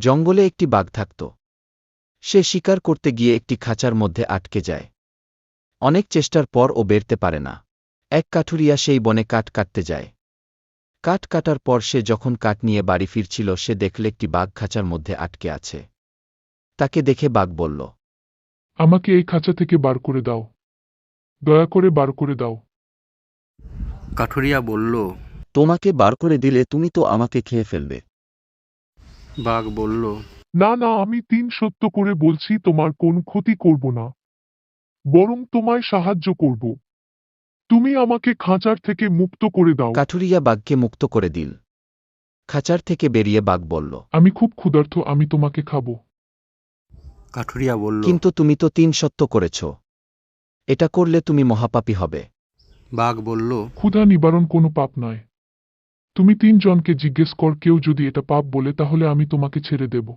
জঙ্গলে একটি বাঘ থাকত। সে শিকার করতে গিয়ে একটি খাঁচার মধ্যে আটকে যায়। অনেক চেষ্টার পর ও বেরতে পারে না। এক কাঠুরিয়া সেই বনে কাঠ কাটতে যায়। কাঠ কাটার পর সে যখন কাঠ নিয়ে বাড়ি ফিরছিল সে দেখল একটি বাঘ খাঁচার মধ্যে আটকে আছে। তাকে দেখে বাঘ বলল আমাকে এই খাঁচা থেকে বার করে দাও। দয়া করে বার করে দাও। কাঠুরিয়া বলল তোমাকে বার করে দিলে তুমি তো আমাকে খেয়ে ফেলবে। বাঘ বলল না না আমি তিন সত্য করে বলছি তোমার কোন ক্ষতি করব না। বরং তোমায় সাহায্য করব। তুমি আমাকে খাঁচার থেকে মুক্ত করে দাও। কাঠুরিয়া বাঘকে মুক্ত করে দিল। খাঁচার থেকে বেরিয়ে বাঘ বলল আমি খুব ক্ষুধার্ত আমি তোমাকে খাব। কাঠুরিয়া বলল কিন্তু তুমি তো তিন সত্য করেছ। এটা করলে তুমি মহাপাপী হবে। বাঘ বলল ক্ষুধা নিবারণ কোনো পাপ নয়। তুমি তিনজনকে জিজ্ঞেস কর কেউ যদি এটা পাপ বলে তাহলে আমি তোমাকে ছেড়ে দেব।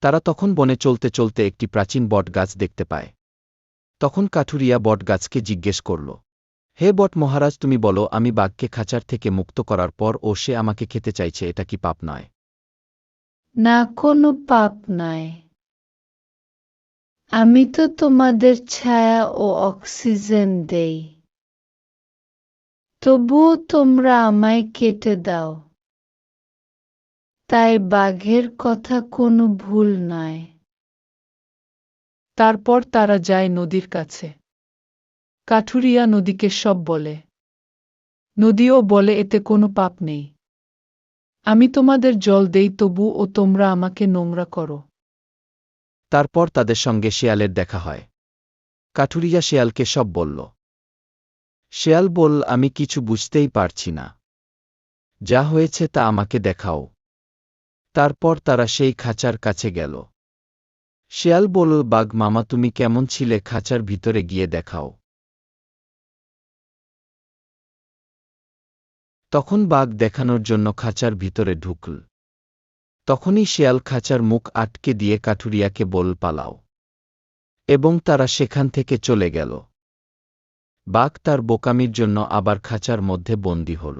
তারা তখন বনে চলতে চলতে একটি প্রাচীন বটগাছ দেখতে পায়। তখন কাঠুরিয়া বটগাছকে জিজ্ঞেস করল হে বট মহারাজ তুমি বলো আমি বাঘকে খাঁচার থেকে মুক্ত করার পর ও সে আমাকে খেতে চাইছে এটা কি পাপ নয়? না কোনো পাপ নয়। আমি তো তোমাদের ছায়া ও অক্সিজেন দেই। তবুও তোমরা আমায় কেটে দাও। তাই বাঘের কথা কোনো ভুল নয় তারপর তারা যায় নদীর কাছে। কাঠুরিয়া নদীকে সব বলে। নদীও বলে এতে কোনো পাপ নেই। আমি তোমাদের জল দেই তবু ও তোমরা আমাকে নোংরা করো। তারপর তাদের সঙ্গে শেয়ালের দেখা হয়। কাঠুরিয়া শেয়ালকে সব বলল। শেয়াল বল আমি কিছু বুঝতেই পারছি না। যা হয়েছে তা আমাকে দেখাও তারপর তারা সেই খাঁচার কাছে গেল। শেয়াল বলল, বাঘ মামা, তুমি কেমন ছিলে? খাঁচার ভিতরে গিয়ে দেখাও তখন বাঘ দেখানোর জন্য খাঁচার ভিতরে ঢুকল। তখনই শেয়াল খাঁচার মুখ আটকে দিয়ে কাঠুরিয়াকে বল পালাও। এবং তারা সেখান থেকে চলে গেল। বাঘ তার বোকামির জন্য আবার খাঁচার মধ্যে বন্দী হল।